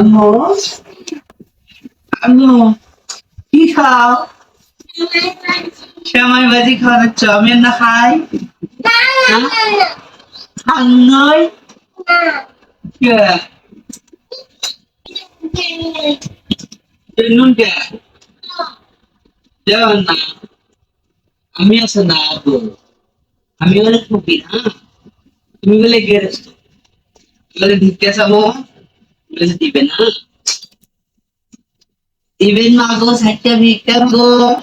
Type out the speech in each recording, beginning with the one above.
আম্মু আম্মু কি খাও শ্যামাই ভাজি খাওয়াচ্ছ আমি আর না খাই খান নয় কে এই নুন কে যাও না আমি আছে না আব্বু আমি বলে খুবই হ্যাঁ তুমি বলে গেরেছ বলে দিতে যাবো Kasi Steven na. Steven Mago, Satya Victor Go.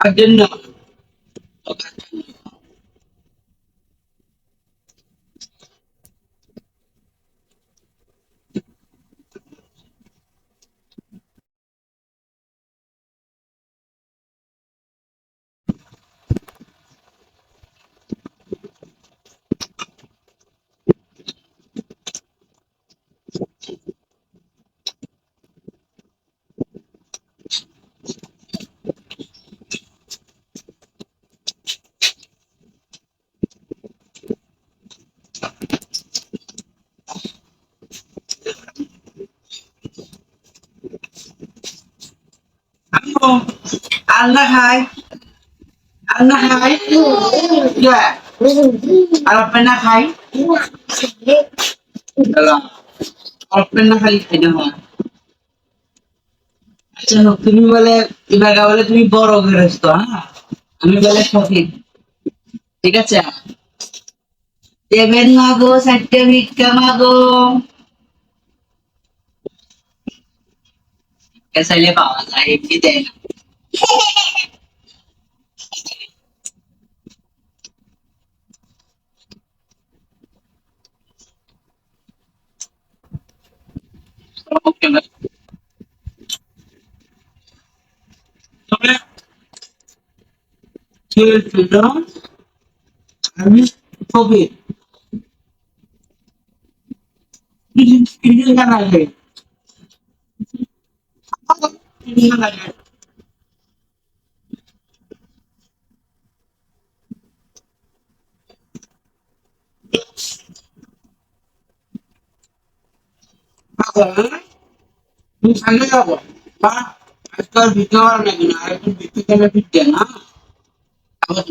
Agenda. খাই কে আর আপনি না খাই আপনি না খালি খাই না হয় আচ্ছা হোক, তুমি বলে ইবাগা বলে তুমি বড় গৃহস্থ হ্যাঁ? আমি বলে সঠিক ঠিক আছে? দেবেন মা গো ভিক্ষা মা Essa é levada, aí me dela. Okay, let's Here to learn and forget. This is critical analysis. সামনে যাব বা আজকাল বিদ্যমান নাকি না আরেকজন বিদ্যুৎ কেন ফিরতে না আবার